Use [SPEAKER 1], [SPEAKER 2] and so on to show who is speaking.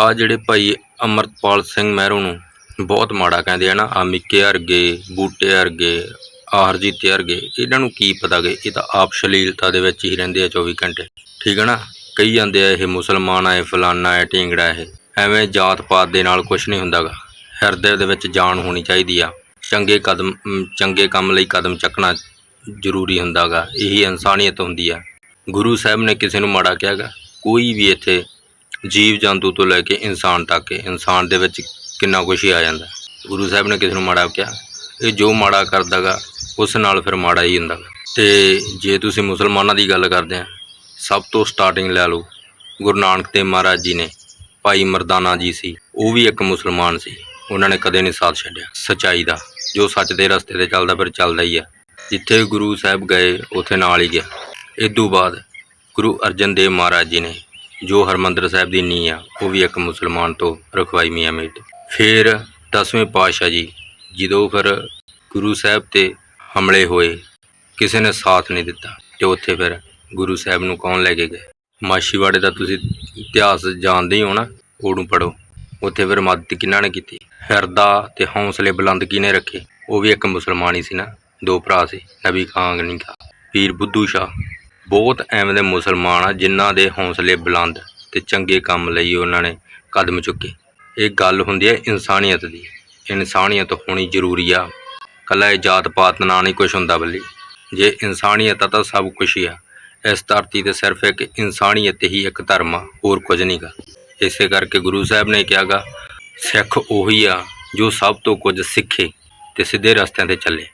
[SPEAKER 1] ਆ ਜਿਹੜੇ ਭਾਈ ਅਮਰਤਪਾਲ ਸਿੰਘ ਮਹਿਰੂ ਨੂੰ ਬਹੁਤ ਮਾੜਾ ਕਹਿੰਦੇ ਆ ਨਾ, ਆ ਮਿੱਕੇ ਵਰਗੇ, ਬੂਟੇ ਵਰਗੇ ਆਹ ਹਰਜੀਤ ਵਰਗੇ, ਇਹਨਾਂ ਨੂੰ ਕੀ ਪਤਾ ਗਏ ਇਹ ਤਾਂ ਆਪ ਸ਼ਲੀਲਤਾ ਦੇ ਵਿੱਚ ਹੀ ਰਹਿੰਦੇ ਆ 24 ਘੰਟੇ। ਠੀਕ ਹੈ ਨਾ? ਕਹੀ ਜਾਂਦੇ ਆ ਇਹ ਮੁਸਲਮਾਨ ਆ, ਇਹ ਫਲਾਨਾ ਹੈ ਢੀਂਗੜਾ ਇਹ। ਐਵੇਂ ਜਾਤ ਪਾਤ ਦੇ ਨਾਲ ਕੁਝ ਨਹੀਂ ਹੁੰਦਾਗਾ। ਹਿਰਦੇ ਦੇ ਵਿੱਚ ਜਾਨ ਹੋਣੀ ਚਾਹੀਦੀ ਆ। ਚੰਗੇ ਕਦਮ ਚੰਗੇ ਕੰਮ ਲਈ ਕਦਮ ਚੱਕਣਾ ਜ਼ਰੂਰੀ ਹੁੰਦਾਗਾ। ਇਹੀ ਇਨਸਾਨੀਅਤ ਹੁੰਦੀ ਆ। ਗੁਰੂ ਸਾਹਿਬ ਨੇ ਕਿਸੇ ਨੂੰ ਮਾੜਾ ਕਿਹਾਗਾ? ਕੋਈ ਵੀ ਇੱਥੇ ਜੀਵ ਜੰਤੂ ਤੋਂ ਲੈ ਕੇ ਇਨਸਾਨ ਤੱਕ, ਇਨਸਾਨ ਦੇ ਵਿੱਚ ਕਿੰਨਾ ਕੁਛ ਹੀ ਆ ਜਾਂਦਾ। ਗੁਰੂ ਸਾਹਿਬ ਨੇ ਕਿਸੇ ਨੂੰ ਮਾੜਾ ਕਿਹਾ, ਇਹ ਜੋ ਮਾੜਾ ਕਰਦਾਗਾ, ਉਸ ਨਾਲ ਫਿਰ ਮਾੜਾ ਹੀ ਹੁੰਦਾ ਗਾ। ਤੇ ਜੇ ਤੁਸੀਂ ਮੁਸਲਮਾਨਾਂ ਦੀ ਗੱਲ ਕਰਦੇ ਆ, ਸਭ ਤੋਂ ਸਟਾਰਟਿੰਗ ਲੈ ਲਓ, ਗੁਰੂ ਨਾਨਕ ਦੇਵ ਮਹਾਰਾਜ ਜੀ ਨੇ, ਭਾਈ ਮਰਦਾਨਾ ਜੀ ਸੀ, ਉਹ ਵੀ ਇੱਕ ਮੁਸਲਮਾਨ ਸੀ, ਉਹਨਾਂ ਨੇ ਕਦੇ ਨਹੀਂ ਸਾਥ ਛੱਡਿਆ, ਸਚਾਈ ਦਾ, ਜੋ ਸੱਚ ਦੇ ਰਸਤੇ ਤੇ ਚੱਲਦਾ ਫਿਰ ਚੱਲਦਾ ਹੀ ਆ। ਜਿੱਥੇ ਗੁਰੂ ਸਾਹਿਬ ਗਏ, ਉੱਥੇ ਨਾਲ ਹੀ ਗਿਆ। ਇਦੋਂ ਬਾਅਦ ਗੁਰੂ ਅਰਜਨ ਦੇਵ ਮਹਾਰਾਜ ਜੀ ਨੇ ਜੋ ਹਰਮੰਦਰ ਸਾਹਿਬ ਦੀ ਨੀਂਹ ਆ, ਉਹ ਵੀ ਇੱਕ ਮੁਸਲਮਾਨ ਤੋਂ ਰਖਵਾਈ ਮੀਆਂ ਮੀਰ ਤੋਂ ਫਿਰ ਦਸਵੇਂ ਪਾਤਸ਼ਾਹ ਜੀ, ਜਦੋਂ ਫਿਰ ਗੁਰੂ ਸਾਹਿਬ ਤੇ ਹਮਲੇ ਹੋਏ, ਕਿਸੇ ਨੇ ਸਾਥ ਨਹੀਂ ਦਿੱਤਾ, ਤੇ ਉੱਥੇ ਫਿਰ ਗੁਰੂ ਸਾਹਿਬ ਨੂੰ ਕੌਣ ਲੈ ਕੇ ਗਏ? ਮਾਛੀਵਾੜੇ ਦਾ ਤੁਸੀਂ ਇਤਿਹਾਸ ਜਾਣਦੇ ਹੀ ਹੋ ਨਾ, ਉਹਨੂੰ ਪੜੋ ਉੱਥੇ ਫਿਰ ਮਦਦ ਕਿਹਨਾਂ ਨੇ ਕੀਤੀ? ਹਿਰਦਾ ਤੇ ਹੌਸਲੇ ਬੁਲੰਦ ਕਿਹਨੇ ਰੱਖੇ? ਉਹ ਵੀ ਇੱਕ ਮੁਸਲਮਾਨ ਹੀ ਸੀ ਨਾ, ਦੋ ਭਰਾ ਸੀ, ਨਬੀ ਖਾਂ ਨਹੀਂ ਖਾ ਪੀਰ ਬੁੱਧੂ ਸ਼ਾਹ। ਬਹੁਤ ਐਵੇਂ ਦੇ ਮੁਸਲਮਾਨ ਆ, ਜਿਨ੍ਹਾਂ ਦੇ ਹੌਸਲੇ ਬੁਲੰਦ ਤੇ ਚੰਗੇ ਕੰਮ ਲਈ ਉਹਨਾਂ ਨੇ ਕਦਮ ਚੁੱਕੇ। ਇਹ ਗੱਲ ਹੁੰਦੀ ਹੈ ਇਨਸਾਨੀਅਤ ਦੀ। ਇਨਸਾਨੀਅਤ ਹੋਣੀ ਜ਼ਰੂਰੀ ਆ। ਕੱਲਾ ਇਹ ਜਾਤ ਪਾਤ ਨਾਲ ਨਹੀਂ ਕੁਝ ਹੁੰਦਾ ਬੱਲੀ। ਜੇ ਇਨਸਾਨੀਅਤ ਆ ਤਾਂ ਸਭ ਕੁਝ ਹੀ ਆ। ਇਸ ਧਰਤੀ ਤੇ ਸਿਰਫ ਇੱਕ ਇਨਸਾਨੀਅਤ ਹੀ ਇੱਕ ਧਰਮ ਆ, ਹੋਰ ਕੁਝ ਨਹੀਂਗਾ ਇਸੇ ਕਰਕੇ ਗੁਰੂ ਸਾਹਿਬ ਨੇ ਕਿਹਾਗਾ ਸਿੱਖ ਉਹੀ ਆ ਜੋ ਸਭ ਤੋਂ ਕੁਝ ਸਿੱਖੇ ਤੇ ਸਿੱਧੇ ਰਸਤਿਆਂ ਤੇ ਚੱਲੇ।